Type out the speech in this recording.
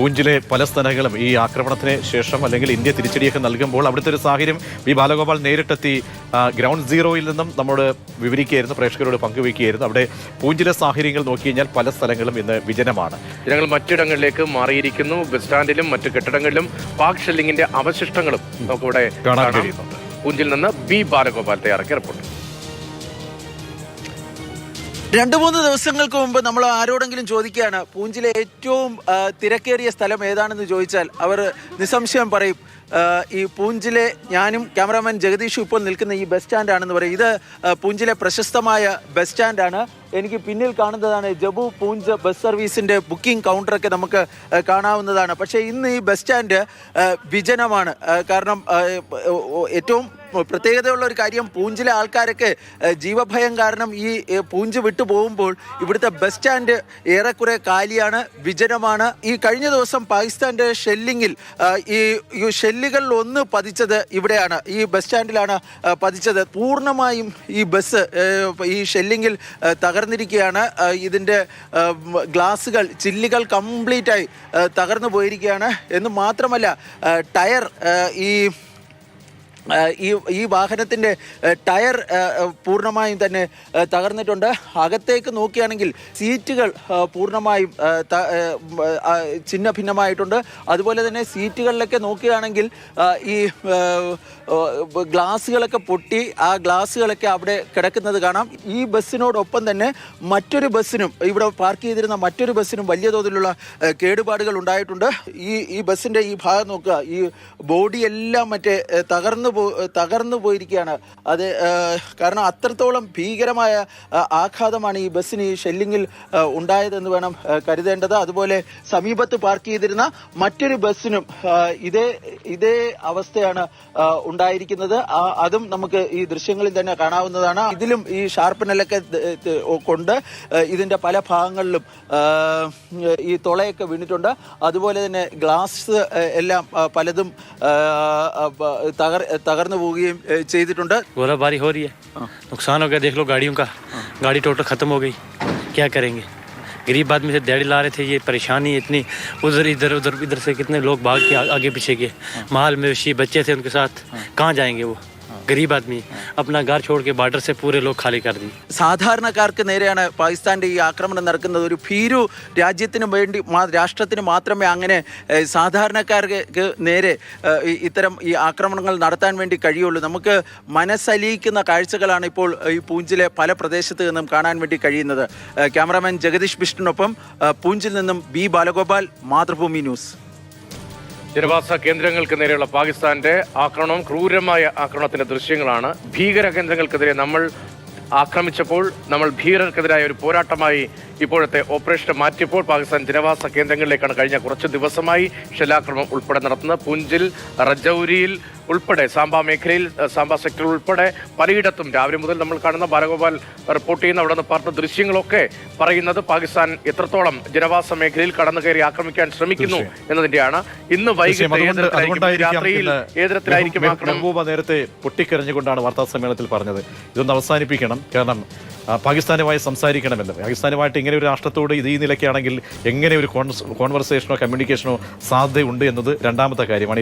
പൂഞ്ചിലെ പല സ്ഥലങ്ങളും ഈ ആക്രമണത്തിന് ശേഷം അല്ലെങ്കിൽ ഇന്ത്യ തിരിച്ചടിയൊക്കെ നൽകുമ്പോൾ അവിടുത്തെ ഒരു സാഹചര്യം വി ബാലഗോപാൽ നേരിട്ടെത്തി ഗ്രൗണ്ട് സീറോയിൽ നിന്നും നമ്മോട് വിവരിക്കുകയായിരുന്നു പ്രേക്ഷകരോട് പങ്കുവയ്ക്കുകയായിരുന്നു. അവിടെ പൂഞ്ചിലെ സാഹചര്യങ്ങൾ നോക്കി കഴിഞ്ഞാൽ പല സ്ഥലങ്ങളും ഇന്ന് വിജനമാണ്. ഞങ്ങൾ മറ്റിടങ്ങളിലേക്ക് മാറിയിരിക്കുന്നു. ബസ് സ്റ്റാൻഡിലും മറ്റു കെട്ടിടങ്ങളിലും പാക് ഷെല്ലിങ്ങിന്റെ അവശിഷ്ടങ്ങളും നമുക്കിവിടെ കാണാൻ കഴിയുന്നുണ്ട്. പൂഞ്ചിൽ നിന്ന് ബി ബാലഗോപാൽ തയ്യാറാക്കിയ റിപ്പോർട്ട്. രണ്ടു മൂന്ന് ദിവസങ്ങൾക്ക് മുമ്പ് നമ്മൾ ആരോടെങ്കിലും ചോദിക്കുകയാണ് പൂഞ്ചിലെ ഏറ്റവും തിരക്കേറിയ സ്ഥലം ഏതാണെന്ന് ചോദിച്ചാൽ അവർ നിസ്സംശയം പറയും ഈ പൂഞ്ചിലെ ഞാനും ക്യാമറാമാൻ ജഗദീഷും ഇപ്പോൾ നിൽക്കുന്ന ഈ ബസ് സ്റ്റാൻഡാണെന്ന് പറയും. ഇത് പൂഞ്ചിലെ പ്രശസ്തമായ ബസ് സ്റ്റാൻഡാണ്. എനിക്ക് പിന്നിൽ കാണുന്നതാണ് ജബു പൂഞ്ച് ബസ് സർവീസിന്റെ ബുക്കിംഗ് കൗണ്ടറൊക്കെ നമുക്ക് കാണാവുന്നതാണ്. പക്ഷേ ഇന്ന് ഈ ബസ് സ്റ്റാൻഡ് വിജനമാണ്. കാരണം ഏറ്റവും പ്രത്യേകതയുള്ള ഒരു കാര്യം പൂഞ്ചിലെ ആൾക്കാരൊക്കെ ജീവഭയം കാരണം ഈ പൂഞ്ച് വിട്ടു പോകുമ്പോൾ ഇവിടുത്തെ ബസ് സ്റ്റാൻഡ് ഏറെക്കുറെ കാലിയാണ് വിജനമാണ്. ഈ കഴിഞ്ഞ ദിവസം പാകിസ്ഥാന്റെ ഷെല്ലിങ്ങിൽ ഈ ഈ ഷെല്ലുകളിൽ ഒന്ന് പതിച്ചത് ഇവിടെയാണ്. ഈ ബസ് സ്റ്റാൻഡിലാണ് പതിച്ചത്. പൂർണമായും ഈ ബസ് ഈ ഷെല്ലിങ്ങിൽ തകർന്നിരിക്കുകയാണ്. ഇതിന്റെ ഗ്ലാസുകൾ ചില്ലുകൾ കംപ്ലീറ്റായി തകർന്നു പോയിരിക്കുകയാണ്. എന്ന് മാത്രമല്ല ടയർ ഈ ഈ ഈ വാഹനത്തിന്റെ ടയർ പൂർണമായും തന്നെ തകർന്നിട്ടുണ്ട്. അകത്തേക്ക് നോക്കുകയാണെങ്കിൽ സീറ്റുകൾ പൂർണമായും ഛിന്ന ഭിന്നമായിട്ടുണ്ട് അതുപോലെ തന്നെ സീറ്റുകളിലൊക്കെ നോക്കുകയാണെങ്കിൽ ഈ ഗ്ലാസ്സുകളൊക്കെ പൊട്ടി ആ ഗ്ലാസ്സുകളൊക്കെ അവിടെ കിടക്കുന്നത് കാണാം. ഈ ബസ്സിനോടൊപ്പം തന്നെ മറ്റൊരു ബസ്സിനും ഇവിടെ പാർക്ക് ചെയ്തിരുന്ന മറ്റൊരു ബസ്സിനും വലിയ തോതിലുള്ള കേടുപാടുകൾ ഉണ്ടായിട്ടുണ്ട്. ഈ ഈ ബസ്സിന്റെ ഈ ഭാഗം നോക്കുക. ഈ ബോഡിയെല്ലാം മറ്റേ ആ, തകർന്നു പോ തകർന്നു പോയിരിക്കുകയാണ്. അത് കാരണം അത്രത്തോളം ഭീകരമായ ആഘാതമാണ് ഈ ബസ്സിന് ഈ ഷെല്ലിങ്ങിൽ ഉണ്ടായതെന്ന് വേണം കരുതേണ്ടത്. അതുപോലെ സമീപത്ത് പാർക്ക് ചെയ്തിരുന്ന മറ്റൊരു ബസ്സിനും ഇതേ ഇതേ അവസ്ഥയാണ് ഉണ്ടായിരിക്കുന്നത്. അതും നമുക്ക് ഈ ദൃശ്യങ്ങളിൽ തന്നെ കാണാവുന്നതാണ്. ഇതിലും ഈ ഷാർപ്പനലൊക്കെ കൊണ്ട് ഇതിന്റെ പല ഭാഗങ്ങളിലും ഈ തുളയൊക്കെ വീണിട്ടുണ്ട്. അതുപോലെ തന്നെ ഗ്ലാസ് എല്ലാം പലതും തകർ തകർന്നു പോവുകയും ആ, ചെയ്തിട്ടുണ്ട് गोलाबारी हो रही है नुकसान हो गया देख लो गाड़ियों का गाड़ी टोटल ख़त्म हो गई क्या करेंगे गरीब आदमी से दिहाड़ी ला रहे थे ये परेशानी इतनी उधर इधर उधर इधर से कितने लोग भाग के आ- आगे पीछे गए माल मवेशी बच्चे थे उनके साथ कहाँ जाएंगे वो ഗരീബ് ആദ്മി. അപ്ന ഗാർ ചോഡ് ബാർഡർ സെ പൂരെ ലോക് ഖാലി കർ സാധാരണക്കാർക്ക് നേരെയാണ് പാകിസ്ഥാന്റെ ഈ ആക്രമണം നടക്കുന്നത്. ഒരു ഭീരു രാജ്യത്തിന് വേണ്ടി രാഷ്ട്രത്തിന് മാത്രമേ അങ്ങനെ സാധാരണക്കാർക്ക് നേരെ ഇത്തരം ഈ ആക്രമണങ്ങൾ നടത്താൻ വേണ്ടി കഴിയുള്ളൂ. നമുക്ക് മനസ്സലിയിക്കുന്ന കാഴ്ചകളാണ് ഇപ്പോൾ ഈ പൂഞ്ചിലെ പല പ്രദേശത്ത് നിന്നും കാണാൻ വേണ്ടി കഴിയുന്നത്. ക്യാമറാമാൻ ജഗദീഷ് ബിഷ്ണുനൊപ്പം പൂഞ്ചിൽ നിന്നും ബി ബാലഗോപാൽ മാതൃഭൂമി ന്യൂസ്. ജനവാസ കേന്ദ്രങ്ങൾക്ക് നേരെയുള്ള പാകിസ്ഥാന്റെ ആക്രമണം ക്രൂരമായ ആക്രമണത്തിന്റെ ദൃശ്യങ്ങളാണ്. ഭീകര കേന്ദ്രങ്ങൾക്കെതിരെ നമ്മൾ ആക്രമിച്ചപ്പോൾ നമ്മൾ ഭീകരർക്കെതിരായ ഒരു പോരാട്ടമായി ഇപ്പോഴത്തെ ഓപ്പറേഷൻ മാറ്റിയപ്പോൾ പാകിസ്ഥാൻ ജനവാസ കേന്ദ്രങ്ങളിലേക്കാണ് കഴിഞ്ഞ കുറച്ച് ദിവസമായി ഷെല്ലാക്രമണം ഉൾപ്പെടെ നടത്തുന്നത്. പുഞ്ചിൽ റജൌരിയിൽ ഉൾപ്പെടെ സാമ്പ മേഖലയിൽ സാമ്പ സെക്ടറിൽ ഉൾപ്പെടെ പലയിടത്തും രാവിലെ മുതൽ നമ്മൾ കാണുന്ന ബാലഗോപാൽ റിപ്പോർട്ട് ചെയ്യുന്ന അവിടെ നിന്ന് പറഞ്ഞ ദൃശ്യങ്ങളൊക്കെ പറയുന്നത് പാകിസ്ഥാൻ എത്രത്തോളം ജനവാസ മേഖലയിൽ കടന്നു കയറി ആക്രമിക്കാൻ ശ്രമിക്കുന്നു എന്നതിന്റെയാണ്. ഇന്ന് വൈകിട്ട് രാത്രിയിൽ ഏതരത്തിലായിരിക്കും നേരത്തെ പൊട്ടിക്കരഞ്ഞുകൊണ്ടാണ് വാർത്താ സമ്മേളനത്തിൽ പറഞ്ഞത്. ഇതൊന്ന് അവസാനിപ്പിക്കണം. കാരണം പാകിസ്ഥാനുമായി സംസാരിക്കണമെന്ന്. പാകിസ്ഥാനുമായിട്ട് ഇങ്ങനെ ഒരു രാഷ്ട്രത്തോട് ഇത് ഈ നിലയ്ക്കാണെങ്കിൽ എങ്ങനെ ഒരു കോൺവെർസേഷനോ കമ്മ്യൂണിക്കേഷനോ സാധ്യതയുണ്ട് എന്നത് രണ്ടാമത്തെ കാര്യമാണ്.